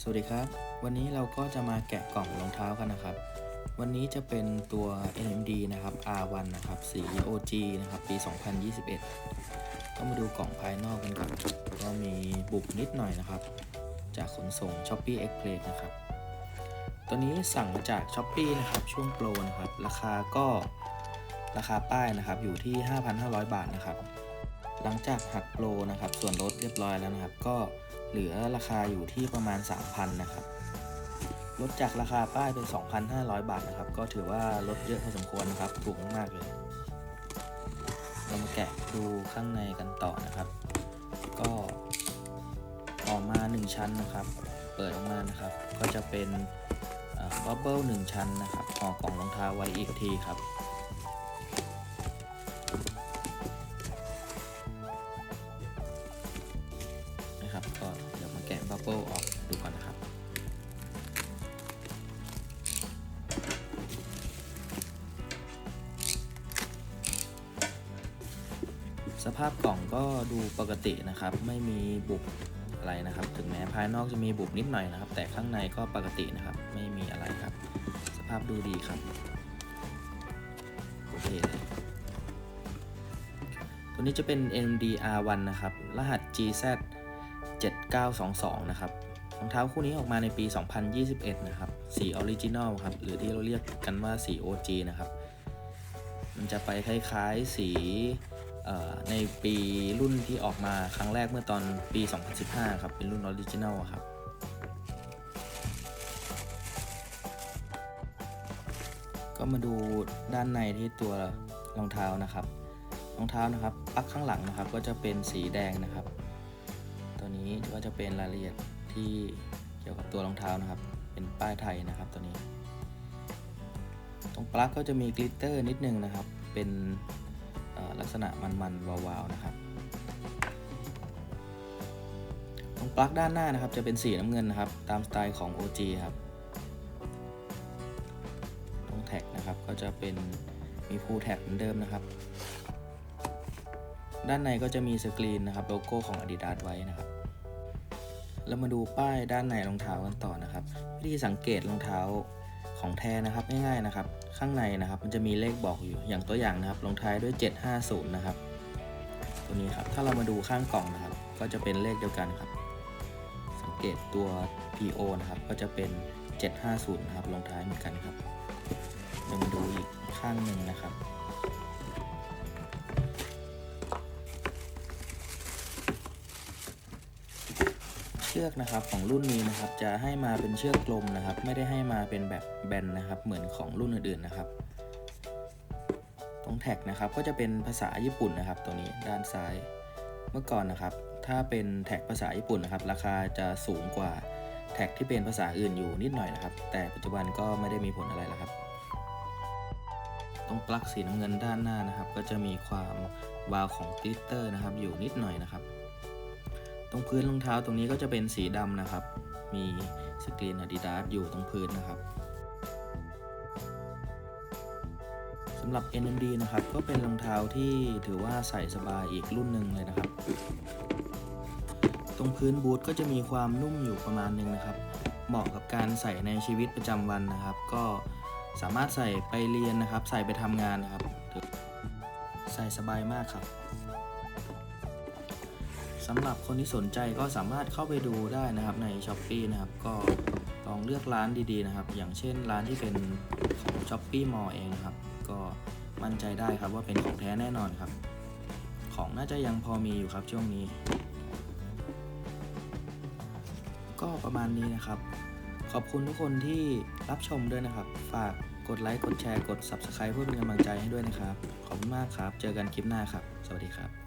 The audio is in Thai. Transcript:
สวัสดีครับ วันนี้เราก็จะมาแกะกล่องรองเท้ากันนะครับ วันนี้จะเป็นตัว NMD นะครับ R1 นะครับ สี OG นะครับ ปี 2021 ก็มาดูกล่องภายนอกกันก่อน ก็มีบุบนิดหน่อยนะครับ จากขนส่ง Shopee Express นะครับ ตัวนี้สั่งมาจาก Shopee นะครับ ช่วงโปรนะครับ ราคาก็ราคาป้ายนะครับ อยู่ที่ 5,500 บาทนะครับ หลังจากหักโปรนะครับ ส่วนลดเรียบร้อยแล้วนะครับ ก็เหลือราคาอยู่ที่ประมาณ 3,000 นะครับ ลดจากราคาป้ายเป็น 2,500 บาทนะครับ ก็ถือว่าลดเยอะพอสมควรนะครับ ถูกมากๆเลย เรามาแกะดูข้างในกันต่อนะครับ ก็ออกมา 1 ชั้นนะครับ เปิดออกมานะครับ ก็จะเป็นบับเบิลหนึ่งชั้นนะครับห่อกล่องรองเท้าไว้อีกทีครับ นะครับ ก็เดี๋ยวมาแกะบับเบิลออกดูก่อนนะครับสภาพกล่องก็ดูปกตินะครับ ไม่มีบุบอะไรนะครับ ถึงแม้ภายนอกจะมีบุบนิดหน่อยนะครับ แต่ข้างในก็ปกตินะครับ ไม่มีอะไรครับ สภาพดูดีครับโอเคเลยตัวนี้จะเป็น NMD R1 นะครับ รหัส GZ 7922 นะครับรองเท้าคู่นี้ออกมาในปี 2021 นะครับ สีออริจินอลครับ หรือที่เราเรียกกันว่าสี OG นะครับ มันจะไปคล้ายๆสีในปีรุ่นที่ออกมาครั้งแรกเมื่อตอนปี 2015 ครับ เป็นรุ่นออริจินอลครับ ก็มาดูด้านในที่ตัวรองเท้านะครับ รองเท้านะครับ ปักข้างหลังนะครับ ก็จะเป็นสีแดงนะครับ นี้ก็จะเป็นรายละเอียดที่เกี่ยวกับตัวรองเท้านะครับ เป็นป้ายไทยนะครับตัวนี้ ตรงปลั๊กก็จะมีกลิตเตอร์นิดนึงนะครับ เป็นลักษณะมันๆวาวๆนะครับ ตรงปลั๊กด้านหน้านะครับจะเป็นสีน้ำเงินนะครับ ตามสไตล์ของ OG ครับ ตรงแท็กนะครับก็จะเป็นมีฟูลแท็กเหมือนเดิมนะครับ ด้านในก็จะมีสกรีนนะครับ โลโก้ของ Adidas ไว้นะครับ แล้วมาดูป้ายด้านในรองเท้ากันต่อนะครับ วิธีสังเกตรองเท้าของแท้นะครับง่ายๆนะครับ ข้างในนะครับ มันจะมีเลขบอกอยู่อย่างตัวอย่างนะครับลงท้ายด้วย 750 นะครับ ตัวนี้ครับถ้าเรามาดูข้างกล่องนะครับ ก็จะเป็นเลขเดียวกันครับ สังเกตตัว PO นะครับ ก็จะเป็น 750 นะครับลงท้ายเหมือนกันครับเดี๋ยวมาดูอีกข้างหนึ่งนะครับ ชือกนะครับของรุ่นนี้นะครับจะให้มาเป็นเชือกกลมนะครับ ไม่ได้ให้มาเป็นแบบแบนนะครับ เหมือนของรุ่นอื่นๆนะครับ ตรงแท็กนะครับก็จะเป็นภาษาญี่ปุ่นนะครับ ตัวนี้ด้านซ้ายเมื่อก่อนนะครับ ถ้าเป็นแท็กภาษาญี่ปุ่นนะครับ ราคาจะสูงกว่าแท็กที่เป็นภาษาอื่นอยู่นิดหน่อยนะครับ แต่ปัจจุบันก็ไม่ได้มีผลอะไรแล้วครับ ตรงปลั๊กสีน้ำเงินด้านหน้านะครับ ก็จะมีความวาวของกลิตเตอร์นะครับ อยู่นิดหน่อยนะครับ ตรงพื้นรองเท้าตรงนี้ก็จะเป็นสีดำนะครับ มีสกรีน Adidas อยู่ตรงพื้นนะครับสำหรับ NMD นะครับ ก็เป็นรองเท้าที่ถือว่าใส่สบายอีกรุ่นหนึ่งเลยนะครับ ตรงพื้นบูทก็จะมีความนุ่มอยู่ประมาณหนึงนะครับ เหมาะกับการใส่ในชีวิตประจำวันนะครับ ก็สามารถใส่ไปเรียนนะครับ ใส่ไปทำงานนะครับ ใส่สบายมากครับ สำหรับคนที่สนใจก็สามารถเข้าไปดูได้นะครับใน s h อ p e e นะครับก็ลองเลือกร้านดีๆนะครับ อย่างเช่นร้านที่เป็นของ s h อ p e e Mall เองนะครับ ก็มั่นใจได้ครับว่าเป็นของแท้แน่นอนครับ ของน่าจะยังพอมีอยู่ครับช่วงนี้ ก็ประมาณนี้นะครับ ขอบคุณทุกคนที่รับชมด้วยนะครับ ฝากกดไลค์ กดแชร์ กด Subscribe เพื่อเป็นกำลังใจให้ด้วยนะครับ ขอบคุณมากครับ เจอกันคลิปหน้าครับ สวัสดีครับ